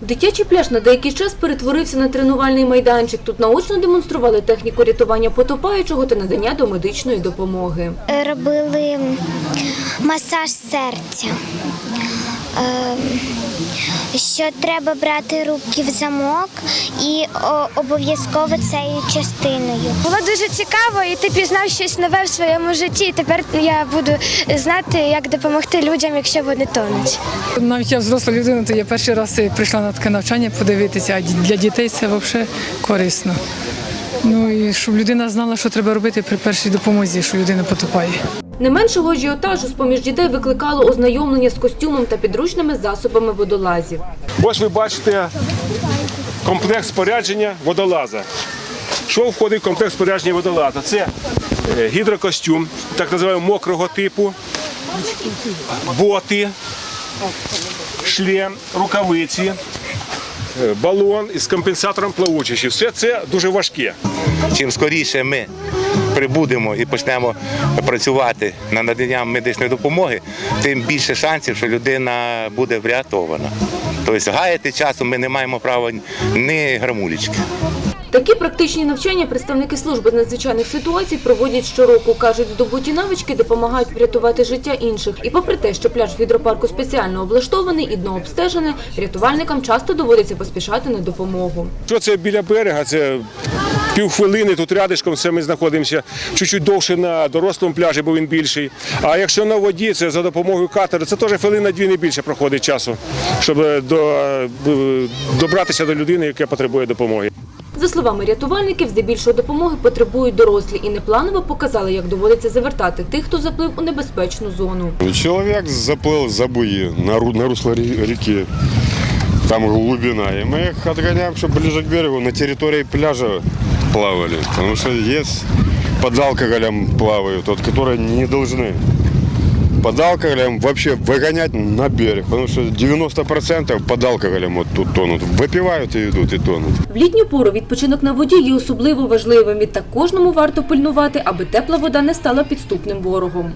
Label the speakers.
Speaker 1: Дитячий пляж на деякий час перетворився на тренувальний майданчик. Тут наочно демонстрували техніку рятування потопаючого та надання домедичної допомоги.
Speaker 2: Е, робили масаж серця. Що треба брати руки в замок і обов'язково цією частиною.
Speaker 3: Було дуже цікаво, і ти пізнав щось нове в своєму житті. І тепер я буду знати, як допомогти людям, якщо вони тонуть.
Speaker 4: Навіть я взросла людина, то я перший раз прийшла на таке навчання подивитися, а для дітей це взагалі корисно. Ну і щоб людина знала, що треба робити при першій допомозі, що людина потопає.
Speaker 1: Не меншого ажіотажу з-поміж дітей викликало ознайомлення з костюмом та підручними засобами водолазів.
Speaker 5: Ось ви бачите комплекс спорядження водолаза. Що входить в комплекс спорядження водолаза? Це е, гідрокостюм, так називаємо мокрого типу, боти, шлем, рукавиці, е, балон із компенсатором плавучості. Все це дуже важке.
Speaker 6: Чим скоріше ми прибудемо і почнемо працювати над наданням медичної допомоги, тим більше шансів, що людина буде врятована. Тобто гаяти часу ми не маємо права ні грамулечки.
Speaker 1: Такі практичні навчання представники служби з надзвичайних ситуацій проводять щороку. Кажуть, здобуті навички допомагають врятувати життя інших. І попри те, що пляж в гідропарку спеціально облаштований і дно обстежене, рятувальникам часто доводиться поспішати на допомогу.
Speaker 5: Що це біля берега? Це півхвилини тут рядишком все ми знаходимося. Чуть-чуть довше на дорослому пляжі, бо він більший. А якщо на воді, це за допомогою катера, це теж хвилина дві не більше проходить часу, щоб до, добратися до людини, яка потребує допомоги.
Speaker 1: За словами рятувальників, здебільшого допомоги потребують дорослі і непланово показали, як доводиться завертати тих, хто заплив у небезпечну зону.
Speaker 7: Человек заплыл за буи на, ру- на русло реки Там глубина. И мы их отгоняем, чтобы ближе к берегу, на территории пляжа плавали. Потому что есть под алкоголем плавают, вот, которые не должны. Под алкоголем вообще выгонять на берег. Потому что 90% под алкоголем вот тут тонут. Выпивают и идут, и тонут.
Speaker 1: В літню пору відпочинок на воді є особливо важливим. Відтак кожному варто пильнувати, аби тепла вода не стала підступним ворогом.